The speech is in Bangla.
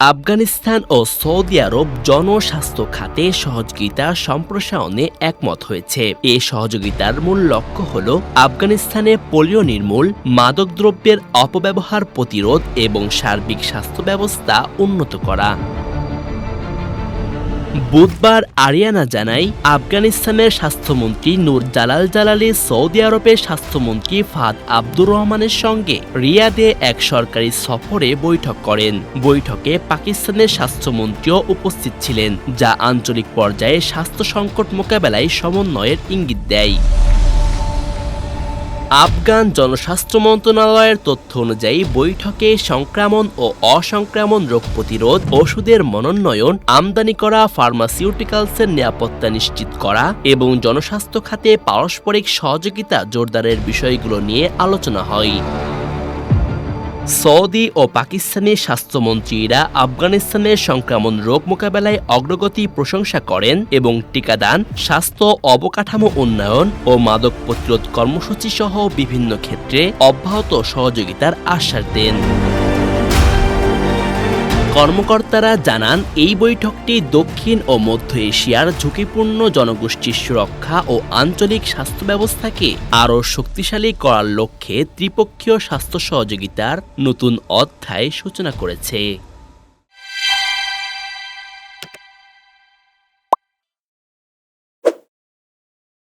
আফগানিস্তান ও সৌদি আরব জনস্বাস্থ্য খাতে সহযোগিতা সম্প্রসারণে একমত হয়েছে। এ সহযোগিতার মূল লক্ষ্য হল আফগানিস্তানে পোলিও নির্মূল, মাদকদ্রব্যের অপব্যবহার প্রতিরোধ এবং সার্বিক স্বাস্থ্য ব্যবস্থা উন্নত করা। বুধবার আরিয়ানা জানায়, আফগানিস্তানের স্বাস্থ্যমন্ত্রী নূর জালাল জালালি সৌদি আরবের স্বাস্থ্যমন্ত্রী ফাদ আব্দুর রহমানের সঙ্গে রিয়াদে এক সরকারি সফরে বৈঠক করেন। বৈঠকে পাকিস্তানের স্বাস্থ্যমন্ত্রীও উপস্থিত ছিলেন, যা আঞ্চলিক পর্যায়ে স্বাস্থ্য সংকট মোকাবেলায় সমন্বয়ের ইঙ্গিত দেয়। আফগান জনস্বাস্থ্য মন্ত্রণালয়ের তথ্য অনুযায়ী বৈঠকে সংক্রামণ ও অসংক্রামণ রোগ প্রতিরোধ, ওষুধের মনোন্নয়ন আমদানি করা ফার্মাসিউটিক্যালসের নিরাপত্তা নিশ্চিত করা এবং জনস্বাস্থ্য খাতে পারস্পরিক সহযোগিতা জোরদারের বিষয়গুলো নিয়ে আলোচনা হয়। সৌদি ও পাকিস্তানের স্বাস্থ্যমন্ত্রীরা আফগানিস্তানের সংক্রমণ রোগ মোকাবেলায় অগ্রগতি প্রশংসা করেন এবং টিকাদান, স্বাস্থ্য অবকাঠামো উন্নয়ন ও মাদক প্রতিরোধ কর্মসূচি সহ বিভিন্ন ক্ষেত্রে অব্যাহত সহযোগিতার আশ্বাস দেন। কর্মকর্তারা জানান, এই বৈঠকটি দক্ষিণ ও মধ্য এশিয়ার ঝুঁকিপূর্ণ জনগোষ্ঠীর সুরক্ষা ও আঞ্চলিক স্বাস্থ্য ব্যবস্থাকে আরও শক্তিশালী করার লক্ষ্যে ত্রিপক্ষীয় স্বাস্থ্য সহযোগিতার নতুন অধ্যায় সূচনা করেছে।